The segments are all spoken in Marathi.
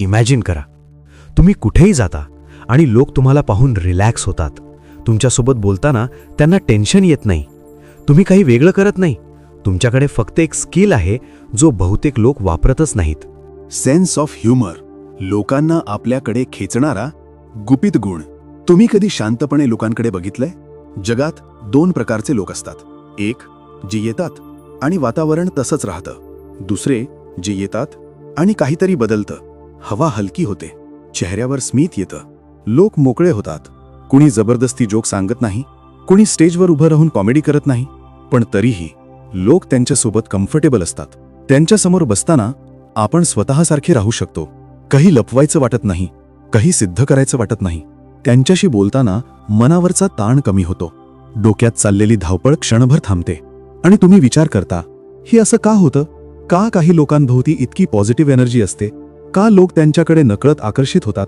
इमॅजिन करा. तुम्ही कुठेही जाता आणि लोक तुम्हाला पाहून रिलॅक्स होतात. तुमच्यासोबत बोलताना त्यांना टेन्शन येत नाही. तुम्ही काही वेगळं करत नाही. तुमच्याकडे फक्त एक स्किल आहे जो बहुतेक लोक वापरतच नाहीत. Sense of humour. लोकांना आपल्याकडे खेचणारा गुपित गुण. तुम्ही कधी शांतपणे लोकांकडे बघितलंय? जगात दोन प्रकारचे लोक असतात. एक जे येतात आणि वातावरण तसंच राहतं. दुसरे जे येतात आणि काहीतरी बदलतं. हवा हलकी होते. चेहऱ्यावर स्मित येतं. लोक मोकळे होतात. कुणी जबरदस्ती जोक सांगत नाही. कुणी स्टेजवर उभं राहून कॉमेडी करत नाही. पण तरीही लोक त्यांच्यासोबत कम्फर्टेबल असतात. त्यांच्यासमोर बसताना आपण स्वतःसारखे राहू शकतो. काही लपवायचं वाटत नाही. काही सिद्ध करायचं वाटत नाही. त्यांच्याशी बोलताना मनावरचा ताण कमी होतो. डोक्यात चाललेली धावपळ क्षणभर थांबते. आणि तुम्ही विचार करता हे असं का होतं? का काही लोकांभोवती इतकी पॉझिटिव्ह एनर्जी असते? का लोक त्यांच्याकडे नकळत आकर्षित होतात?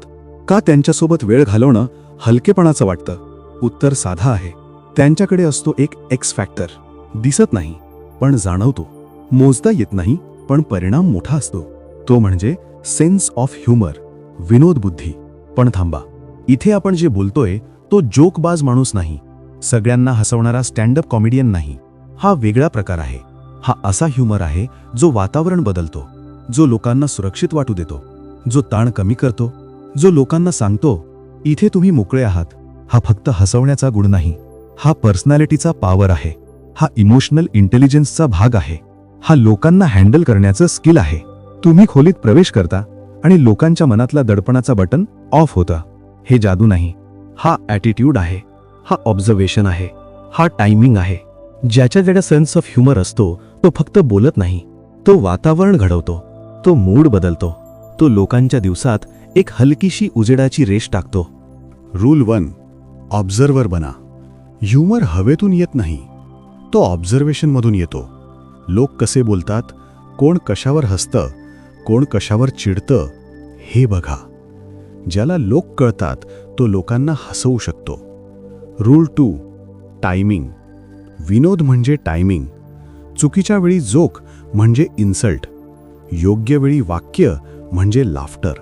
का त्यांच्यासोबत वेळ घालवणं हलकेपणाचं वाटतं? उत्तर साधा आहे. त्यांच्याकडे असतो एक एक्स फॅक्टर दिसत नाही पण जाणवतो. मोजता येत नाही पण परिणाम मोठा असतो. तो म्हणजे सेन्स ऑफ ह्युमर विनोद बुद्धी. पण थांबा. इथे आपण जे बोलतोय तो जोकबाज माणूस नाही. सगळ्यांना हसवणारा स्टँडअप कॉमेडियन नाही. हा वेगळा प्रकार आहे. हा असा ह्युमर आहे जो वातावरण बदलतो. जो लोकांना सुरक्षित वाटू देतो जो ताण कमी करतो जो लोकांना सांगतो इथे तुम्ही मोकळे आहात हा फक्त हसवण्याचा गुण नाही हा पर्सनॅलिटीचा पॉवर आहे हा इमोशनल इंटेलिजन्सचा भाग आहे हा लोकांना हँडल करण्याचं स्किल आहे तुम्ही खोलीत प्रवेश करता आणि लोकांच्या मनातला दडपणाचा बटन ऑफ होता हे जादू नाही हा ॲटिट्यूड आहे हा ऑब्झर्वेशन आहे हा टायमिंग आहे ज्याच्या ज्याच्या सेन्स ऑफ ह्युमर असतो तो फक्त बोलत नाही तो वातावरण घडवतो तो मूड बदलतो. तो लोकांच्या दिवसात एक हलकीशी उजेडाची रेष टाकतो. रूल वन ऑब्झर्वर बना. ह्युमर हवेतून येत नाही. तो ऑब्झर्वेशनमधून येतो. लोक कसे बोलतात कोण कशावर हसतं कोण कशावर चिडतं हे बघा. ज्याला लोक कळतात तो लोकांना हसवू शकतो. रूल टू टायमिंग विनोद म्हणजे टायमिंग चुकीच्या वेळी जोक म्हणजे इन्सल्ट योग्य वेळी वाक्य म्हणजे लाफ्टर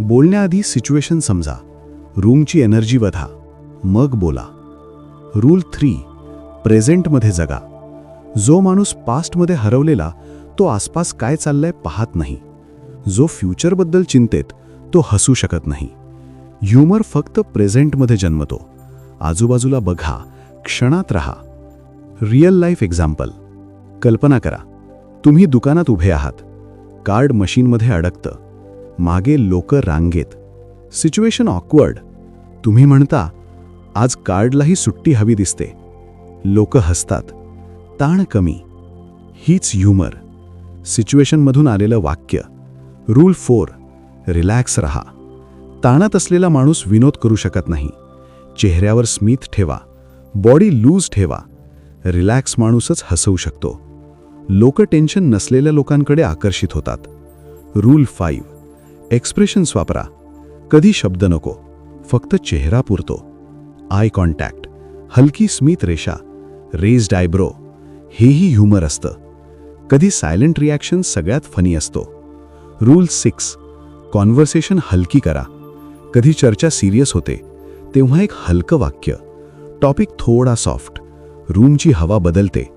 बोलण्याआधी सिच्युएशन समजा. रूमची एनर्जी वधा. मग बोला. रूल थ्री प्रेझेंटमध्ये जगा. जो माणूस पास्टमध्ये हरवलेला तो आसपास काय चाललंय पाहत नाही. जो फ्युचरबद्दल चिंतेत तो हसू शकत नाही. ह्युमर फक्त प्रेझेंटमध्ये जन्मतो. आजूबाजूला बघा क्षणात राहा. रिअल लाईफ एक्झाम्पल कल्पना करा. तुम्ही दुकानात उभे आहात. कार्ड मशीनमध्ये अडकतं. मागे लोक रांगेत. Situation awkward. तुम्ही म्हणता आज कार्डलाही सुट्टी हवी दिसते. लोक हसतात. ताण कमी. हीच ह्युमर. सिच्युएशनमधून आलेलं वाक्य. रूल फोर रिलॅक्स रहा. ताणात असलेला माणूस विनोद करू शकत नाही. चेहऱ्यावर स्मित ठेवा. बॉडी लूज ठेवा. रिलॅक्स माणूसच हसवू शकतो. लोक टेन्शन नसलेल्या लोकांकडे आकर्षित होतात. रूल फाईव्ह एक्सप्रेशन्स वापरा. कधी शब्द नको. फक्त चेहरा पुरतो. आय कॉन्टॅक्ट हलकी स्मित रेषा. रेज्ड आयब्रो हेही ह्युमर असतं. कधी सायलेंट रिॲक्शन सगळ्यात फनी असतो. रूल सिक्स कॉन्व्हर्सेशन हलकी करा. कधी चर्चा सिरियस होते तेव्हा एक हलकं वाक्य. टॉपिक थोडा सॉफ्ट रूमची हवा बदलते.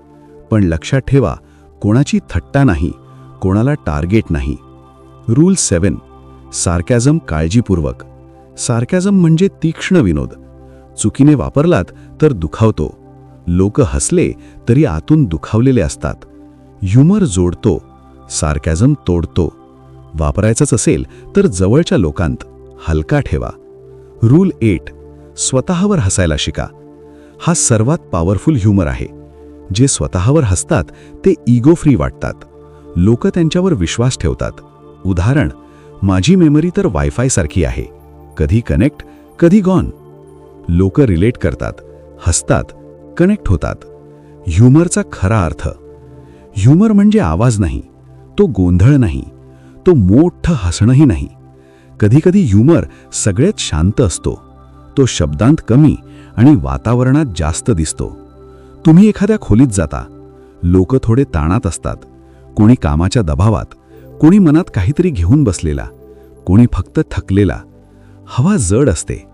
पण लक्षात ठेवा कोणाची थट्टा नाही कोणाला टार्गेट नाही. रूल सेवन सार्कॅझम काळजीपूर्वक. सार्कॅझम म्हणजे तीक्ष्ण विनोद. चुकीने वापरलात तर दुखावतो. लोक हसले तरी आतून दुखावलेले असतात. ह्युमर जोडतो सार्कॅझम तोडतो. वापरायचंच असेल तर जवळच्या लोकांत हलका ठेवा. रूल एट स्वतःवर हसायला शिका. हा सर्वात पॉवरफुल ह्युमर आहे. जे स्वतःवर हसतात ते इगो फ्री वाटतात. लोक त्यांच्यावर विश्वास ठेवतात. उदाहरण माझी मेमरी तर वायफाय सारखी आहे. कधी कनेक्ट कधी गॉन लोक रिलेट करतात हसतात कनेक्ट होतात. ह्युमरचा खरा अर्थ ह्युमर म्हणजे आवाज नाही तो गोंधळ नाही तो मोठं हसणंही नाही. कधीकधी ह्युमर सगळ्यात शांत असतो तो शब्दांत कमी आणि वातावरणात जास्त दिसतो. तुम्ही एखाद्या खोलीत जाता. लोक थोडे ताणात असतात. कोणी कामाच्या दबावात कोणी मनात काहीतरी घेऊन बसलेला कोणी फक्त थकलेला. हवा जड असते.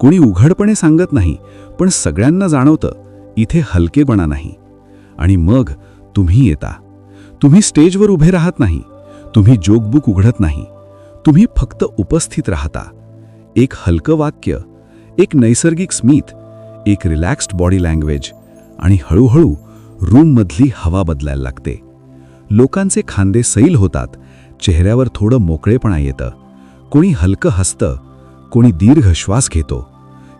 कोणी उघडपणे सांगत नाही पण सगळ्यांना जाणवतं इथे हलकेपणा नाही. आणि मग तुम्ही येता. तुम्ही स्टेजवर उभे राहत नाही. तुम्ही जोकबुक उघडत नाही. तुम्ही फक्त उपस्थित राहता. एक हलकं वाक्य एक नैसर्गिक स्मित एक रिलॅक्स्ड बॉडी लँग्वेज आणि हळूहळू रूममधली हवा बदलायला लागते. लोकांचे खांदे सैल होतात चेहऱ्यावर थोडं मोकळेपणा येतं. कोणी हलकं हसतं कोणी दीर्घ श्वास घेतो.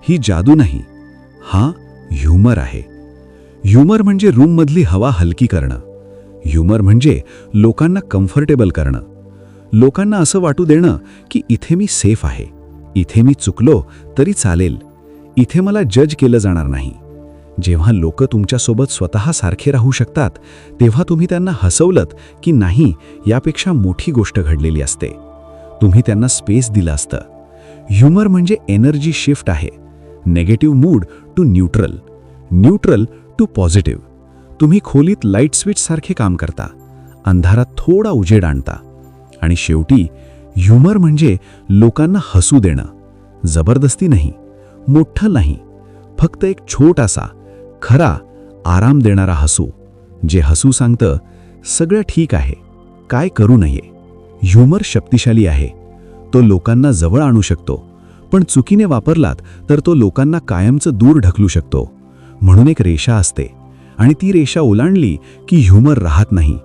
ही जादू नाही हा ह्युमर आहे. ह्युमर म्हणजे रूममधली हवा हलकी करणं. ह्युमर म्हणजे लोकांना कम्फर्टेबल करणं. लोकांना असं वाटू देणं की इथे मी सेफ आहे इथे मी चुकलो तरी चालेल इथे मला जज केलं जाणार नाही. जेव्हा लोक तुमच्यासोबत स्वतः सारखे राहू शकतात तेव्हा तुम्ही त्यांना हसवलत की नाही यापेक्षा मोठी गोष्ट घडलेली असते. तुम्ही त्यांना स्पेस दिलं असतं. ह्युमर म्हणजे एनर्जी शिफ्ट आहे. Negative mood to neutral. Neutral to positive. तुम्ही खोलीत लाइट स्विचसारखे काम करता. अंधारात थोडा उजेड आणता. आणि शेवटी ह्युमर म्हणजे लोकांना हसू देणं. जबरदस्ती नाही. मोठं नाही. फक्त एक छोटासा खरा आराम देणारा हसू जे हसू सांगतं सगळं ठीक आहे काय करू नये. ह्युमर शक्तिशाली आहे. तो लोकांना जवळ आणू शकतो. पण चुकीने वापरलात तर तो लोकांना कायमचं दूर ढकलू शकतो. म्हणून एक रेषा असते. आणि ती रेषा ओलांडली की ह्युमर राहत नाही.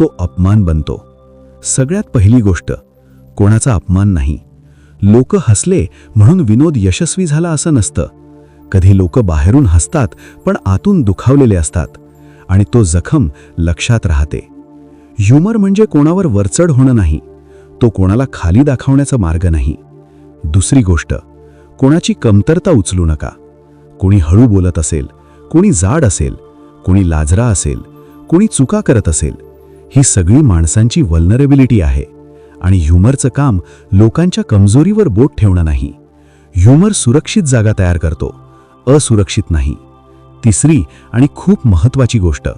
तो अपमान बनतो. सगळ्यात पहिली गोष्ट कोणाचा अपमान नाही. लोक हसले म्हणून विनोद यशस्वी झाला असं नसतं. कधी लोक बाहेरून हसतात पण आतून दुखावलेले असतात. आणि तो जखम लक्षात राहते. ह्युमर म्हणजे कोणावर वरचढ होणं नाही. तो कोणाला खाली दाखवण्याचा मार्ग नाही. दुसरी गोष्ट कोणाची कमतरता उचलू नका. कोणी हळू बोलत असेल कोणी जाड असेल कोणी लाजरा असेल कोणी चुका करत असेल ही सगळी माणसांची वल्नरेबिलिटी आहे. आणि ह्युमरचं काम लोकांच्या कमजोरीवर बोट ठेवणं नाही. ह्युमर सुरक्षित जागा तयार करतो. असुरक्षित नाही. तिसरी आणि खूप महत्वाची गोष्ट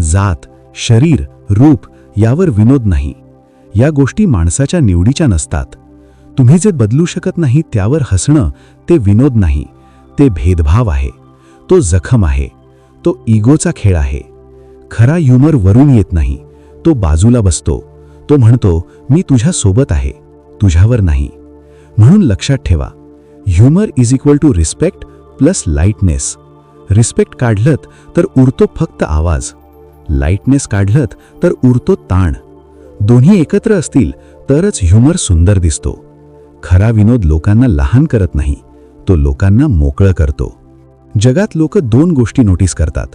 जात शरीर रूप यावर विनोद नाही. या गोष्टी माणसाच्या निवडीच्या नसतात. तुम्ही जे बदलू शकत नाही त्यावर हसणं ते विनोद नाही ते भेदभाव आहे. तो जखम आहे तो इगोचा खेळ आहे. खरा ह्युमर वरून येत नाही तो बाजूला बसतो तो म्हणतो मी तुझ्या सोबत आहे तुझ्यावर नाही. म्हणून लक्षात ठेवा humour is equal to respect plus lightness. Respect काढलत तर उरतो फक्त आवाज. लाईटनेस काढलत तर उरतो ताण. दोन्ही एकत्र असतील तरच ह्युमर सुंदर दिसतो. खरा विनोद लोकांना लहान करत नाही तो लोकांना मोकळं करतो. जगात लोक दोन गोष्टी नोटीस करतात.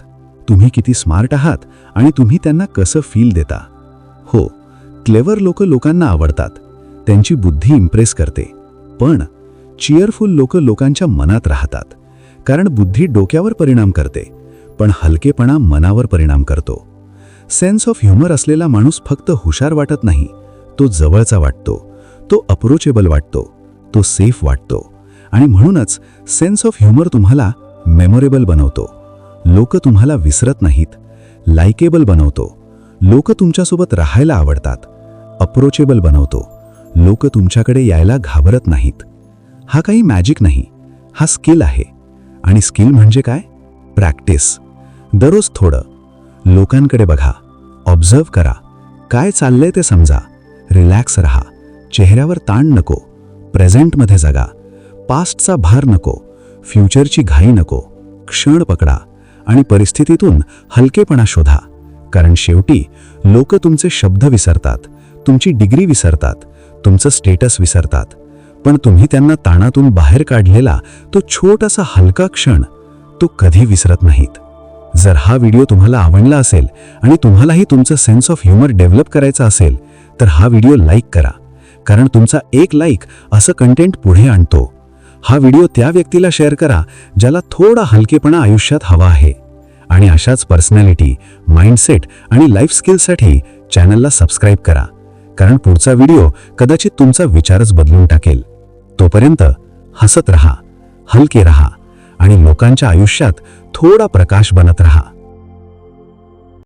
तुम्ही किती स्मार्ट आहात आणि तुम्ही त्यांना कसं फील देता? हो क्लेवर लोक लोकांना आवडतात. त्यांची बुद्धी इम्प्रेस करते. पण चिअरफुल लोक लोकांच्या मनात राहतात. कारण बुद्धी डोक्यावर परिणाम करते पण हलकेपणा मनावर परिणाम करतो. सेन्स ऑफ ह्युमर असलेला माणूस फक्त हुशार वाटत नाही तो जवळचा वाटतो तो अप्रोचेबल वाटतो तो सेफ वाटतो. आणि म्हणूनच सेन्स ऑफ ह्युमर तुम्हाला मेमोरेबल बनवतो. लोक तुम्हाला विसरत नाहीत लाइकेबल बनवतो. लोक तुमच्यासोबत राहायला आवडतात अप्रोचेबल बनवतो. लोक तुमच्याकडे यायला घाबरत नाहीत. हा काही मॅजिक नाही हा स्किल आहे. आणि स्किल म्हणजे काय? प्रॅक्टिस. दररोज थोडं. लोकांकडे बघा. ऑब्झर्व करा. काय चाललंय ते समजा. रिलॅक्स राहा. चेहऱ्यावर ताण नको. प्रेझेंटमध्ये जगा. पास्टचा भार नको. फ्युचरची घाई नको. क्षण पकडा. आणि परिस्थितीतून हलकेपणा शोधा. कारण शेवटी लोक तुमचे शब्द विसरतात. तुमची डिग्री विसरतात. तुमचं स्टेटस विसरतात. पण तुम्ही त्यांना ताणातून बाहेर काढलेला तो छोटासा हलका क्षण तो कधी विसरत नाहीत. जर हा व्हिडिओ तुम्हाला आवडला असेल आणि तुम्हालाही तुमचं सेन्स ऑफ ह्युमर डेव्हलप करायचा असेल तर हा व्हिडिओ लाईक करा. कारण तुमचा एक लाईक असं कंटेंट पुढे आणतो. हा व्हिडिओ त्या व्यक्तीला शेअर करा ज्याला थोडा हलकेपणा आयुष्यात हवा आहे. आणि अशाच पर्सनॅलिटी माइंडसेट आणि लाईफ स्किलसाठी चॅनलला सबस्क्राईब करा. कारण पुढचा व्हिडिओ कदाचित तुमचा विचारच बदलून टाकेल. तोपर्यंत हसत रहा हलके रहा आणि लोकांच्या आयुष्यात थोडा प्रकाश बनत रहा.